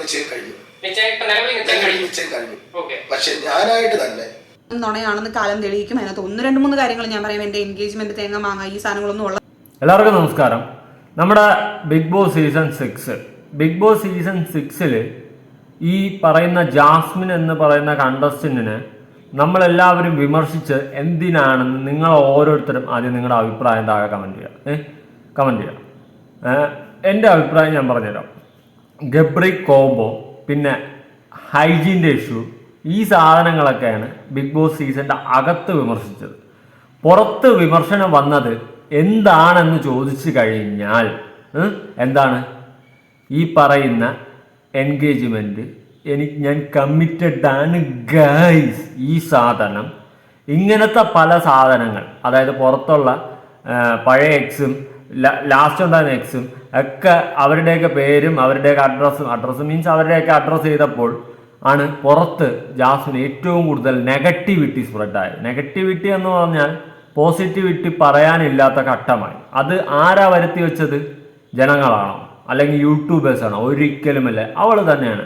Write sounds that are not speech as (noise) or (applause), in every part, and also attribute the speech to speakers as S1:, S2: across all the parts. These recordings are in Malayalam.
S1: നിശ്ചയം കഴിഞ്ഞു.
S2: നിശ്ചയം കഴിഞ്ഞു.
S1: പക്ഷെ ഞാനായിട്ട് തന്നെ
S3: നുണയാണെന്ന് കാലം തെളിയിക്കും. അതിനകത്ത് ഒന്ന് രണ്ട് മൂന്ന് കാര്യങ്ങൾ ഞാൻ പറയാം. എന്റെ എൻഗേജ്മെന്റ് തേങ്ങ മാങ്ങ ഈ സാധനങ്ങളൊന്നും ഉള്ള
S4: എല്ലാവർക്കും നമസ്കാരം. നമ്മുടെ Bigg Boss season six Bigg Boss season സിക്സിൽ ഈ പറയുന്ന ജാസ്മിൻ എന്ന് പറയുന്ന കണ്ടസ്റ്റന്റിനെ നമ്മളെല്ലാവരും വിമർശിച്ച് എന്തിനാണെന്ന് നിങ്ങൾ ഓരോരുത്തരും ആദ്യം നിങ്ങളുടെ അഭിപ്രായം താഴെ കമന്റ് ചെയ്യുക. ഏ? കമന്റ് ചെയ്യുക. എന്റെ അഭിപ്രായം ഞാൻ പറഞ്ഞുതരാം. ഗബ്രി കോംബോ പിന്നെ ഹൈജീന്റെ ഇഷ്യൂ ഈ സാധനങ്ങളൊക്കെയാണ് ബിഗ് ബോസ് സീസണിന്റെ അകത്ത് വിമർശിച്ചത്. പുറത്ത് വിമർശനം വന്നത് എന്താണെന്ന് ചോദിച്ചു കഴിഞ്ഞാൽ എന്താണ്? ഈ പറയുന്ന എൻഗേജ്മെന്റ് എനിക്ക് ഞാൻ കമ്മിറ്റഡ് ആണ് ഗൈസ് ഈ സാധനം. ഇങ്ങനത്തെ പല സാധനങ്ങൾ അതായത് പുറത്തുള്ള പഴയ എക്സും ലാസ്റ്റ് ഉണ്ടായിരുന്ന എക്സും ഒക്കെ അവരുടെയൊക്കെ പേരും അവരുടെയൊക്കെ അഡ്രസ്സും അഡ്രസ്സ് മീൻസ് അവരുടെയൊക്കെ അഡ്രസ്സ് ചെയ്തപ്പോൾ ആണ് പുറത്ത് ജാസ്മിൻ ഏറ്റവും കൂടുതൽ നെഗറ്റിവിറ്റി സ്പ്രെഡായത് നെഗറ്റിവിറ്റി എന്ന് പറഞ്ഞാൽ പോസിറ്റിവിറ്റി പറയാനില്ലാത്ത ഘട്ടമായി. അത് ആരാ വരുത്തി വെച്ചത്? ജനങ്ങളാണോ? അല്ലെങ്കിൽ യൂട്യൂബേഴ്സ് ആണോ? ഒരിക്കലുമല്ല. അവൾ തന്നെയാണ്.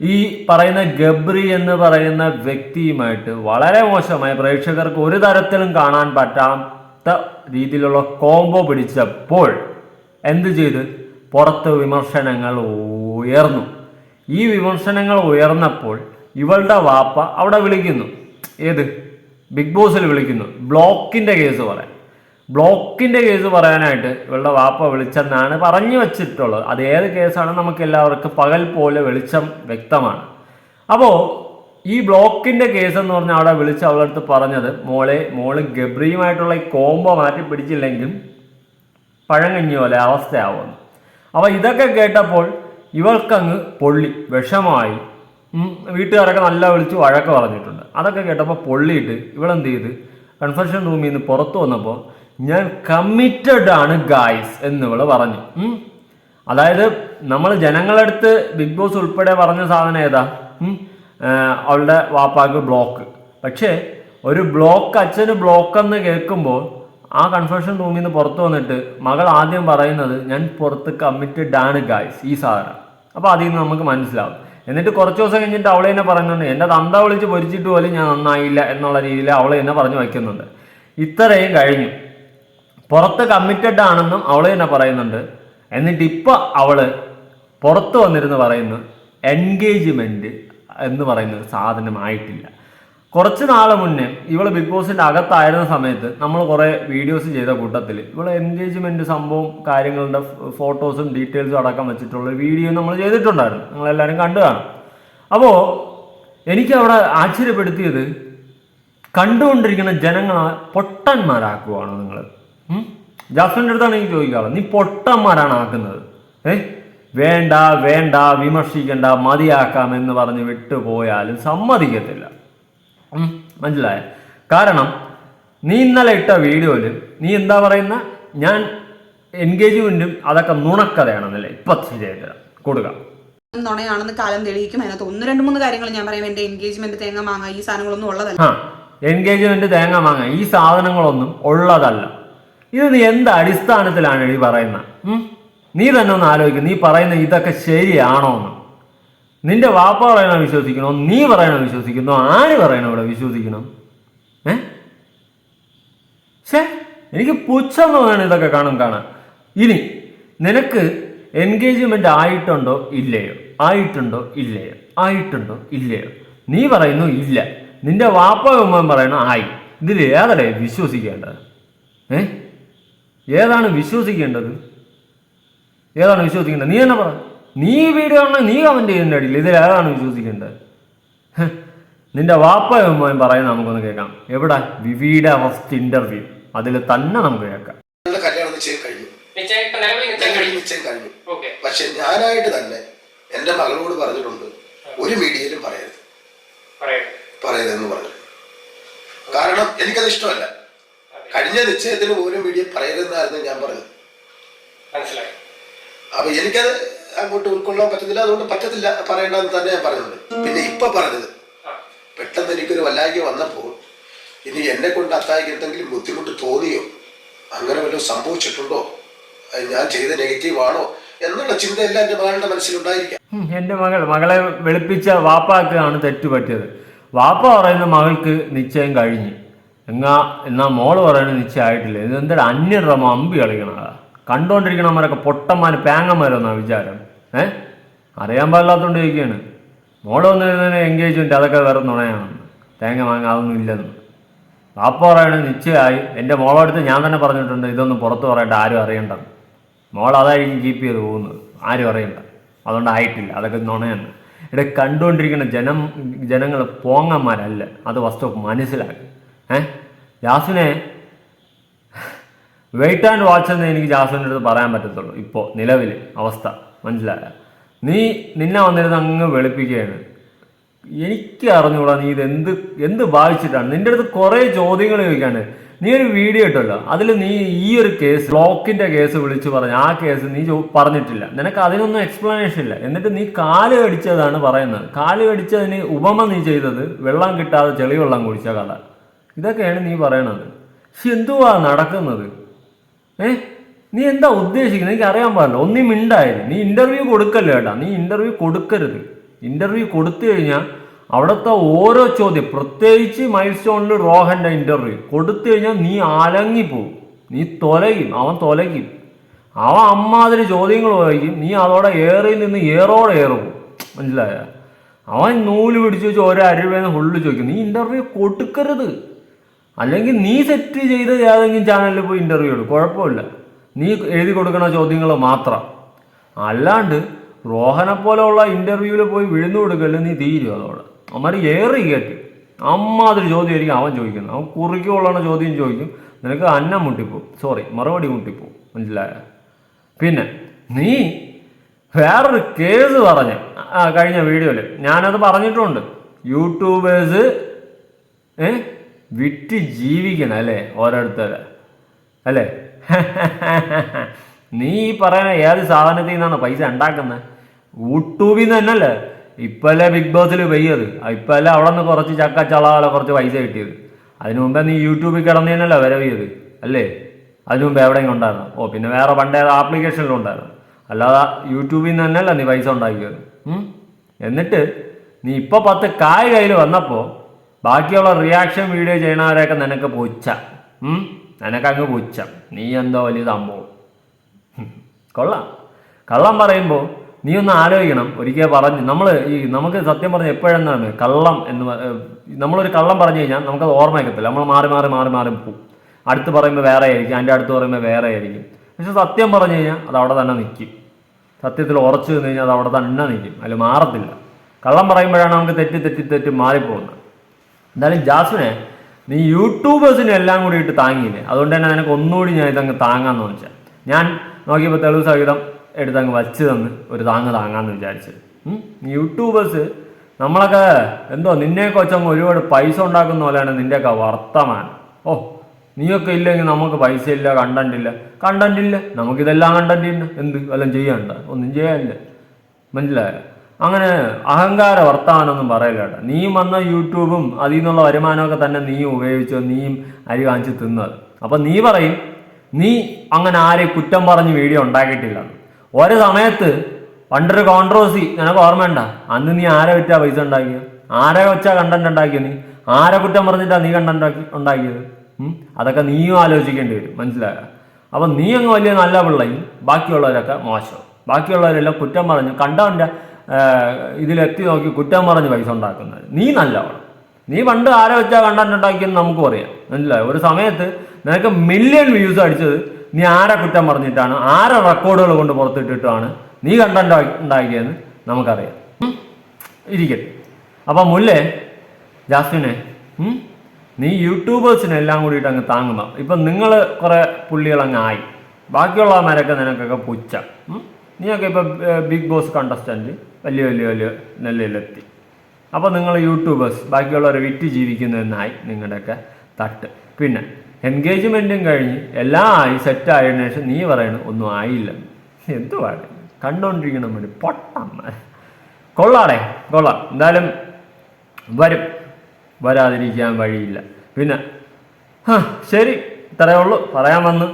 S4: ഈ പറയുന്ന ഗബ്രി എന്ന് പറയുന്ന വ്യക്തിയുമായിട്ട് വളരെ മോശമായി പ്രേക്ഷകർക്ക് ഒരു തരത്തിലും കാണാൻ പറ്റാത്ത രീതിയിലുള്ള കോംബോ പിടിച്ചപ്പോൾ എന്ത് ചെയ്ത്? പുറത്ത് വിമർശനങ്ങൾ ഉയർന്നു. ഈ വിമർശനങ്ങൾ ഉയർന്നപ്പോൾ ഇവളുടെ വാപ്പ അവിടെ വിളിക്കുന്നു. ഏത്? ബിഗ് ബോസിൽ വിളിക്കുന്നു. ബ്ലോക്കിന്റെ കേസ് പറയാൻ. ബ്ലോക്കിന്റെ കേസ് പറയാനായിട്ട് ഇവളുടെ വാപ്പ വിളിച്ചെന്നാണ് പറഞ്ഞു വച്ചിട്ടുള്ളത്. അത് ഏത് കേസാണ് നമുക്ക് എല്ലാവർക്കും പകൽ പോലെ വെളിച്ചം വ്യക്തമാണ്. അപ്പോൾ ഈ ബ്ലോക്കിന്റെ കേസ് എന്ന് പറഞ്ഞാൽ അവിടെ വിളിച്ച് അവളുടെ അടുത്ത് പറഞ്ഞത് മോളെ മോൾ ഗബ്രിയുമായിട്ടുള്ള ഈ കോംബോ മാറ്റി പിടിച്ചില്ലെങ്കിൽ പഴങ്കഞ്ഞി പോലെ അവസ്ഥയാവുന്നു അപ്പോൾ ഇതൊക്കെ കേട്ടപ്പോൾ ഇവൾക്കങ്ങ് പൊള്ളി വിഷമായി. വീട്ടുകാരൊക്കെ നല്ല വിളിച്ച് വഴക്ക് പറഞ്ഞിട്ടുണ്ട്. അതൊക്കെ കേട്ടപ്പോൾ പൊള്ളിയിട്ട് ഇവളെന്ത് ചെയ്ത് കൺഫെഷൻ റൂമിൽ നിന്ന് പുറത്തു വന്നപ്പോൾ ഞാൻ കമ്മിറ്റഡ് ആണ് ഗായ്സ് എന്ന് ഇവൾ പറഞ്ഞു. അതായത് നമ്മൾ ജനങ്ങളടുത്ത് ബിഗ് ബോസ് ഉൾപ്പെടെ പറഞ്ഞ സാധനം ഏതാ? അവളുടെ വാപ്പാക്ക് ബ്ലോക്ക് പക്ഷേ ഒരു ബ്ലോക്ക് അച്ഛന് ബ്ലോക്ക് എന്ന് കേൾക്കുമ്പോൾ ആ കൺഫ്യൂഷൻ റൂമിൽ നിന്ന് പുറത്തു വന്നിട്ട് മകൾ ആദ്യം പറയുന്നത് ഞാൻ പുറത്ത് കമ്മിറ്റഡ് ആണ് ഗായ്സ് ഈ സാധനം. അപ്പോൾ അതിൽ നിന്ന് നമുക്ക് മനസ്സിലാവും. എന്നിട്ട് കുറച്ച് ദിവസം കഴിഞ്ഞിട്ട് അവളെ തന്നെ പറയുന്നുണ്ട് എന്റെ തന്ത വിളിച്ച് പൊരിച്ചിട്ട് പോലും ഞാൻ നന്നായില്ല എന്നുള്ള രീതിയിൽ അവളെ തന്നെ പറഞ്ഞു വയ്ക്കുന്നുണ്ട്. ഇത്രയും കഴിഞ്ഞു. പുറത്ത് കമ്മിറ്റഡ് ആണെന്നും അവൾ തന്നെ പറയുന്നുണ്ട്. എന്നിട്ട് ഇപ്പോൾ അവൾ പുറത്ത് വന്നിരുന്ന് പറയുന്നു എൻഗേജ്മെന്റ് എന്ന് പറയുന്ന സാധനമായിട്ടില്ല. കുറച്ച് നാൾ മുന്നേ ഇവൾ ബിഗ് ബോസിന്റെ അകത്തായിരുന്ന സമയത്ത് നമ്മൾ കുറേ വീഡിയോസ് ചെയ്ത കൂട്ടത്തിൽ ഇവൾ എൻഗേജ്മെന്റ് സംഭവം കാര്യങ്ങളുടെ ഫോട്ടോസും ഡീറ്റെയിൽസും അടക്കം വെച്ചിട്ടുള്ള വീഡിയോ നമ്മൾ ചെയ്തിട്ടുണ്ടായിരുന്നു. നിങ്ങളെല്ലാവരും കണ്ടു കാണും. അപ്പോൾ എനിക്ക് അവിടെ ആശ്ചര്യപ്പെടുത്തിയത് കണ്ടുകൊണ്ടിരിക്കുന്ന ജനങ്ങളെ പൊട്ടന്മാരാക്കുവാണോ നിങ്ങൾ ജാസ്മിന്റെ അടുത്താണ് എനിക്ക് ചോദിക്കാറ്. നീ പൊട്ടന്മാരാണ് ആക്കുന്നത്. ഏ? വേണ്ട വേണ്ട വിമർശിക്കണ്ട മതിയാക്കാം എന്ന് പറഞ്ഞ് വിട്ടുപോയാലും സമ്മതിക്കത്തില്ല. ഉം, മനസ്സിലായ? കാരണം നീ ഇന്നലെ ഇട്ട വീഡിയോയിൽ നീ എന്താ പറയുന്ന? ഞാൻ എൻഗേജ്മെന്റും അതൊക്കെ നുണക്കഥയാണെന്നല്ലേ ഇപ്പൊ ശരിയായിട്ട് തരാം. കൊടുക്കാം
S3: നുണയാണെന്ന് കാലം തെളിയിക്കും. അതിനകത്ത് ഒന്ന് രണ്ട് മൂന്ന് കാര്യങ്ങൾ ഞാൻ പറയാം. എന്റെ എൻഗേജ്മെന്റ് തേങ്ങ മാങ്ങ ഈ സാധനങ്ങളൊന്നും ഉള്ളതല്ല.
S4: ആ എൻഗേജ്മെന്റ് തേങ്ങ മാങ്ങ ഈ സാധനങ്ങളൊന്നും ഉള്ളതല്ല. ഇത് നീ എന്ത് അടിസ്ഥാനത്തിലാണ് ഈ പറയുന്നത്? നീ തന്നെ ഒന്ന് ആലോചിക്കും. നീ പറയുന്ന ഇതൊക്കെ ശരിയാണോ എന്ന്. നിന്റെ വാപ്പ പറയണ വിശ്വസിക്കണോ? നീ പറയണ വിശ്വസിക്കണോ ആര് പറയണ ഇവിടെ വിശ്വസിക്കണം? ഏ? എനിക്ക് പുച്ഛം തോന്നുകയാണ് ഇതൊക്കെ കാണും കാണാൻ. ഇനി നിനക്ക് എൻഗേജ്മെന്റ് ആയിട്ടുണ്ടോ ഇല്ലയോ? ആയിട്ടുണ്ടോ ഇല്ലയോ? ആയിട്ടുണ്ടോ ഇല്ലയോ? നീ പറയുന്നു ഇല്ല. നിന്റെ വാപ്പ ഉമ്മ പറയണു ആയി. ഇതിൽ ഏതല്ലേ വിശ്വസിക്കേണ്ടത്? ഏ? ഏതാണ് വിശ്വസിക്കേണ്ടത്? ഏതാണ് വിശ്വസിക്കേണ്ടത്? നീ തന്നെ പറ? നീ വീഡിയോ ആണെങ്കിൽ നീ കമന്റ് ചെയ്യുന്ന അടിയിൽ ഇതിൽ ഏതാണ് വിശ്വസിക്കേണ്ടത്? നിന്റെ വാപ്പയും പറയുന്നത് നമുക്കൊന്ന് കേൾക്കാം. എവിടെ? വിവിയുടെ ഫസ്റ്റ് ഇന്റർവ്യൂ അതിൽ തന്നെ നമുക്ക് കേൾക്കാം.
S1: കല്യാണം നിശ്ചയം കഴിഞ്ഞു.
S2: നിശ്ചയം കഴിഞ്ഞു.
S1: പക്ഷെ ഞാനായിട്ട് തന്നെ എന്റെ മകളോട് പറഞ്ഞിട്ടുണ്ട് ഒരു മീഡിയയിലും പറയരുത്. പറയരുതെന്ന് പറഞ്ഞു. കാരണം എനിക്കത് ഇഷ്ടമല്ല. കഴിഞ്ഞ നിശ്ചയത്തിന് പോലും മീഡിയ പറയരുതെന്നായിരുന്നു ഞാൻ പറഞ്ഞത്.
S2: മനസ്സിലായി.
S1: അപ്പൊ എനിക്കത് അങ്ങോട്ട് ഉൾക്കൊള്ളാൻ പറ്റത്തില്ല. അതുകൊണ്ട് പറ്റത്തില്ല പറയണ്ടെന്ന് തന്നെ ഞാൻ പറഞ്ഞത് പിന്നെ ഇപ്പൊ പറഞ്ഞത് പെട്ടെന്ന് എനിക്കൊരു വല്ലായ്ക വന്നപ്പോൾ ഇനി എന്നെ കൊണ്ട് അത്തായിക്ക് എന്തെങ്കിലും ബുദ്ധിമുട്ട് തോന്നിയോ? അങ്ങനെ വല്ലതും സംഭവിച്ചിട്ടുണ്ടോ? ഞാൻ ചെയ്ത നെഗറ്റീവ് ആണോ? എന്നുള്ള ചിന്തയെല്ലാം എന്റെ മകളുടെ മനസ്സിലുണ്ടായിരിക്കാം.
S4: എന്റെ മകൾ മകളെ വെളുപ്പിച്ച വാപ്പാക്കാണ് തെറ്റ് പറ്റിയത് വാപ്പ പറയുന്ന മകൾക്ക് നിശ്ചയം കഴിഞ്ഞു. എന്നാ എന്നാ മോൾ പറയുന്നത് നിശ്ചയമായിട്ടില്ല. ഇതെന്താ അന്യറമ അമ്പി കളിക്കണതാ. കണ്ടുകൊണ്ടിരിക്കണമാരൊക്കെ പൊട്ടന്മാർ പേങ്ങന്മാരെന്നാ വിചാരം. ഏ? അറിയാൻ പാടില്ലാത്തോണ്ട് ചോദിക്കുകയാണ് മോൾ വന്നിരുന്നതിന് എൻഗേജ്മെന്റ് അതൊക്കെ വേറെ നുണയാണ് തേങ്ങ മാങ്ങ അതൊന്നും ഇല്ലെന്ന്. വാപ്പ പറയണത് നിശ്ചയമായി. എന്റെ മോളടുത്ത് ഞാൻ തന്നെ പറഞ്ഞിട്ടുണ്ട് ഇതൊന്നും പുറത്ത് പറയണ്ട ആരും അറിയണ്ട. മോൾ അതായിരിക്കും കീപ്പ് ചെയ്ത് പോകുന്നത്. ആരും അറിയണ്ട. അതുകൊണ്ട് ആയിട്ടില്ല. അതൊക്കെ നുണയാണ്. ഇവിടെ കണ്ടുകൊണ്ടിരിക്കുന്ന ജനം ജനങ്ങൾ പോങ്ങന്മാരല്ല. അത് വസ്തു മനസ്സിലാക്കി. ഏ? ജാസിനെ വെയിറ്റ് ആൻഡ് വാച്ച് എന്ന് എനിക്ക് ജാസ്മിന്റെ അടുത്ത് പറയാൻ പറ്റത്തുള്ളൂ. ഇപ്പോൾ നിലവിൽ അവസ്ഥ. മനസ്സിലായ? നീ നിന്നെ വന്നിരുന്ന് അങ്ങ് വെളുപ്പിക്കുകയാണ്. എനിക്ക് അറിഞ്ഞൂടാ നീ ഇത് എന്ത് എന്ത് ഭാവിച്ചിട്ടാണ് നിന്റെ അടുത്ത് കുറേ ചോദ്യങ്ങൾ ചോദിക്കാണ്ട് നീ ഒരു വീഡിയോ ഇട്ടല്ലോ. അതിൽ നീ ഈ ഒരു കേസ് ബ്ലോക്കിന്റെ കേസ് വിളിച്ചു പറഞ്ഞു ആ കേസ് നീ പറഞ്ഞിട്ടില്ല. നിനക്ക് അതിനൊന്നും എക്സ്പ്ലനേഷൻ ഇല്ല. എന്നിട്ട് നീ കാൽ കടിച്ചതാണ് പറയുന്നത്. കാൽ കടിച്ചതിന് ഉപമ നീ ചെയ്തത് വെള്ളം കിട്ടാതെ ചെളി വെള്ളം കുടിച്ച കഥ. ഇതൊക്കെയാണ് നീ പറയണത്. പക്ഷെ എന്തുവാ നടക്കുന്നത്? ഏ? നീ എന്താ ഉദ്ദേശിക്കുന്നത്? എനിക്ക് അറിയാൻ പാടില്ല. ഒന്നും മിണ്ടായിരുന്നു നീ ഇന്റർവ്യൂ കൊടുക്കല്ലോ ഏട്ടാ? നീ ഇന്റർവ്യൂ കൊടുക്കരുത്. ഇന്റർവ്യൂ കൊടുത്തു കഴിഞ്ഞാൽ അവിടുത്തെ ഓരോ ചോദ്യം പ്രത്യേകിച്ച് മൈൽ സ്റ്റോണിൽ ഇന്റർവ്യൂ കൊടുത്തു കഴിഞ്ഞാൽ നീ അലങ്ങിപ്പോവും നീ തൊലയും. അവൻ തൊലയ്ക്കും. അവൻ അമ്മാതിരി ചോദ്യങ്ങൾ വായിക്കും നീ അതോടെ ഏറി നിന്ന് ഏറോടെ ഏറും. മനസ്സിലായ? അവൻ നൂൽ പിടിച്ച് വെച്ച് ഓരോ അരുവേന്ന് ഫുള്ള് ചോദിക്കും. നീ ഇന്റർവ്യൂ കൊടുക്കരുത്. അല്ലെങ്കിൽ നീ സെറ്റ് ചെയ്ത് ഏതെങ്കിലും ചാനലിൽ പോയി ഇന്റർവ്യൂ എടുക്കും കുഴപ്പമില്ല. നീ എഴുതി കൊടുക്കണ ചോദ്യങ്ങൾ മാത്രം. അല്ലാണ്ട് റോഹനെ പോലെയുള്ള ഇന്റർവ്യൂവിൽ പോയി വിഴുന്നു കൊടുക്കൽ നീ തീരും അതോടെ? അവന്മാർ ഏറി കയറ്റി അമ്മാതിരി ചോദ്യമായിരിക്കും അവൻ ചോദിക്കുന്നത്. അവൻ കുറിക്കുള്ള ചോദ്യം ചോദിക്കും. നിനക്ക് അന്നം മുട്ടിപ്പോവും. സോറി മറുപടി മുട്ടിപ്പോവും. മനസ്സിലായ? പിന്നെ നീ വേറൊരു കേസ് പറഞ്ഞ ആ കഴിഞ്ഞ വീഡിയോയിൽ ഞാനത് പറഞ്ഞിട്ടുണ്ട്. യൂട്യൂബേഴ്സ് ഏ? വിറ്റ് ജീവിക്കണം അല്ലേ ഓരോരുത്തർ അല്ലേ? (laughs) നീ ഈ പറയുന്ന ഏത് സാധനത്തിൽ നിന്നാണ് പൈസ ഉണ്ടാക്കുന്നത്? യൂട്യൂബിൽ നിന്ന് തന്നെയല്ലേ? ഇപ്പല്ലേ ബിഗ് ബോസിൽ പെയ്യത്. ഇപ്പല്ലേ അവിടെ നിന്ന് കുറച്ച് ചക്ക ചളകളെ കുറച്ച് പൈസ കിട്ടിയത്. അതിനു മുമ്പേ നീ യൂട്യൂബിൽ കിടന്നതിനല്ല വരവിയത് അല്ലേ? അതിനു മുമ്പ് എവിടെയെങ്കിലും ഉണ്ടായിരുന്നു? ഓ പിന്നെ വേറെ പണ്ടേ ആപ്ലിക്കേഷനിലും ഉണ്ടായിരുന്നു. അല്ലാതെ യൂട്യൂബിൽ നിന്ന് തന്നെയല്ല നീ പൈസ ഉണ്ടാക്കിയത് എന്നിട്ട് നീ ഇപ്പോൾ പത്ത് കായ് കയ്യിൽ വന്നപ്പോൾ ബാക്കിയുള്ള റിയാക്ഷൻ വീഡിയോ ചെയ്യണവരെയൊക്കെ നിനക്ക് പൊച്ച? നിനക്കങ്ങ് പൊച്ച നീ എന്തോ വലിയ സംഭവം. കൊള്ളാം. കള്ളം പറയുമ്പോൾ നീ ഒന്ന് ആലോചിക്കണം. ഒരിക്കൽ പറഞ്ഞ് നമ്മൾ ഈ നമുക്ക് സത്യം പറഞ്ഞ എപ്പോഴെന്നാണ് കള്ളം എന്ന് നമ്മളൊരു കള്ളം പറഞ്ഞു കഴിഞ്ഞാൽ നമുക്കത് ഓർമ്മയ്ക്കത്തില്ല നമ്മൾ മാറി മാറി മാറി മാറി പോകും അടുത്ത് പറയുമ്പോൾ വേറെ ആയിരിക്കും. അതിന്റെ അടുത്ത് പറയുമ്പോൾ വേറെ ആയിരിക്കും. പക്ഷെ സത്യം പറഞ്ഞു കഴിഞ്ഞാൽ അത് അവിടെ തന്നെ നിൽക്കും. സത്യത്തിൽ ഉറച്ചു നിന്ന് കഴിഞ്ഞാൽ അത് അവിടെ തന്നെ നിൽക്കും. അതിൽ മാറത്തില്ല. കള്ളം പറയുമ്പോഴാണ് നമുക്ക് തെറ്റി തെറ്റി തെറ്റി മാറിപ്പോകുന്നത്. എന്തായാലും ജാസ്മിനെ നീ യൂട്യൂബേഴ്സിനെ എല്ലാം കൂടി ഇട്ട് താങ്ങിയില്ലേ? അതുകൊണ്ട് തന്നെ നിനക്ക് ഒന്നുകൂടി ഞാൻ ഇതങ്ങ് താങ്ങാന്ന് വെച്ചാൽ ഞാൻ നോക്കിയപ്പോൾ തെളിവ് സഹിതം എടുത്തങ്ങ് വച്ച് തന്ന് ഒരു താങ്ങ് താങ്ങാന്ന് വിചാരിച്ചു? യൂട്യൂബേഴ്സ് നമ്മളൊക്കെ എന്തോ നിന്നെയൊക്കെ കൊച്ചങ്ങ് ഒരുപാട് പൈസ ഉണ്ടാക്കുന്ന പോലെയാണ് നിന്റെയൊക്കെ വർത്തമാനം. ഓ നീയൊക്കെ ഇല്ലെങ്കിൽ നമുക്ക് പൈസ ഇല്ല കണ്ടന്റ് ഇല്ല. കണ്ടന്റ് ഇല്ല. നമുക്കിതെല്ലാം കണ്ടന്റ് ഉണ്ട് എന്ത് വല്ലതും ചെയ്യാനുണ്ടോ? ഒന്നും ചെയ്യാനില്ല. മനസ്സിലായോ? അങ്ങനെ അഹങ്കാര വർത്താനൊന്നും പറയില്ല കേട്ടോ. നീ വന്ന യൂട്യൂബും അതിൽ നിന്നുള്ള വരുമാനമൊക്കെ തന്നെ നീ ഉപയോഗിച്ചോ നീയും അരി വാങ്ങിച്ച് തിന്നത്. അപ്പം നീ പറയും നീ അങ്ങനെ ആരെ കുറ്റം പറഞ്ഞ് വീഡിയോ ഉണ്ടാക്കിയിട്ടില്ല. ഒരു സമയത്ത് പണ്ടൊരു കോൺട്രോസി നിനക്ക് ഓർമ്മയുണ്ട? അന്ന് നീ ആരെ വിറ്റാ പൈസ ഉണ്ടാക്കിയത്? ആരെ വെച്ചാ കണ്ടന്റ് ഉണ്ടാക്കിയത് നീ? ആരെ കുറ്റം പറഞ്ഞിട്ടാ നീ കണ്ടന്റ് ഉണ്ടാക്കി ഉണ്ടാക്കിയത്? അതൊക്കെ നീയും ആലോചിക്കേണ്ടി വരും. മനസ്സിലായോ? അപ്പൊ നീ അങ്ങ് വലിയ നല്ല പിള്ളയും ബാക്കിയുള്ളവരൊക്കെ മോശം. ബാക്കിയുള്ളവരെല്ലാം കുറ്റം പറഞ്ഞു കണ്ടവന്റെ ഇതിലെത്തി നോക്കി കുറ്റം പറഞ്ഞ് പൈസ ഉണ്ടാക്കുന്നത്. നീ നല്ലവണം നീ പണ്ട് ആരെ വെച്ചാൽ കണ്ടന്റ് ഉണ്ടാക്കിയെന്ന് നമുക്കും അറിയാം. മനസ്സിലായി? ഒരു സമയത്ത് നിനക്ക് മില്യൺ വ്യൂസ് അടിച്ചത് നീ ആരെ കുറ്റം പറഞ്ഞിട്ടാണ്? ആരെ റെക്കോർഡുകൾ കൊണ്ട് പുറത്തിട്ടിട്ടാണ് നീ കണ്ടന്റ് ഉണ്ടാക്കിയെന്ന് നമുക്കറിയാം. ഇരിക്കട്ടെ. അപ്പം മുല്ലേ ജാസ്മിനെ നീ യൂട്യൂബേഴ്സിനെല്ലാം കൂടിയിട്ട് അങ്ങ് താങ്ങുക ഇപ്പം നിങ്ങൾ കുറേ പുള്ളികളങ്ങായി ബാക്കിയുള്ളവന്മാരൊക്കെ നിനക്കൊക്കെ പുച്ഛ. ഉം? നീയൊക്കെ ഇപ്പം ബിഗ് ബോസ് കണ്ടസ്റ്റന്റ് വലിയ വലിയ വലിയ നിലയിലെത്തി. അപ്പോൾ നിങ്ങൾ യൂട്യൂബേഴ്സ് ബാക്കിയുള്ളവരെ വിറ്റ് ജീവിക്കുന്നതെന്നായി നിങ്ങളുടെയൊക്കെ തട്ട്. പിന്നെ എൻഗേജ്മെന്റും കഴിഞ്ഞ് എല്ലാം ആയി സെറ്റ് ആയതിനു ശേഷം നീ പറയണ ഒന്നും ആയില്ല. എന്തുവാണ് കണ്ടുകൊണ്ടിരിക്കണം വേണ്ടി പൊട്ടമ്മ കൊള്ളാടേ കൊള്ളാം. എന്തായാലും വരും. വരാതിരിക്കാൻ വഴിയില്ല. പിന്നെ ശരി. ഇത്രയേ ഉള്ളൂ. പറയാൻ വന്ന്.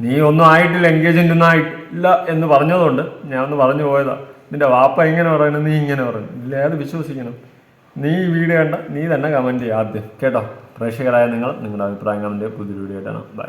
S4: നീ ഒന്നും ആയിട്ടില്ല എൻഗേജ്മെന്റ് ഒന്നും ആയിട്ടില്ല എന്ന് പറഞ്ഞതുകൊണ്ട് ഞാൻ ഒന്ന് പറഞ്ഞു പോയതാ. നിന്റെ വാപ്പ ഇങ്ങനെ പറയണം നീ ഇങ്ങനെ പറയണം ഇല്ല അത് വിശ്വസിക്കണം. നീ ഈ വീഡിയോ കണ്ട നീ തന്നെ കമന്റ് ചെയ്യുക ആദ്യം. കേട്ടോ? പ്രേക്ഷകരായ നിങ്ങൾ നിങ്ങളുടെ അഭിപ്രായം കമന്റ് പുതിയ വീഡിയോ ആയിട്ടാണ്. ബൈ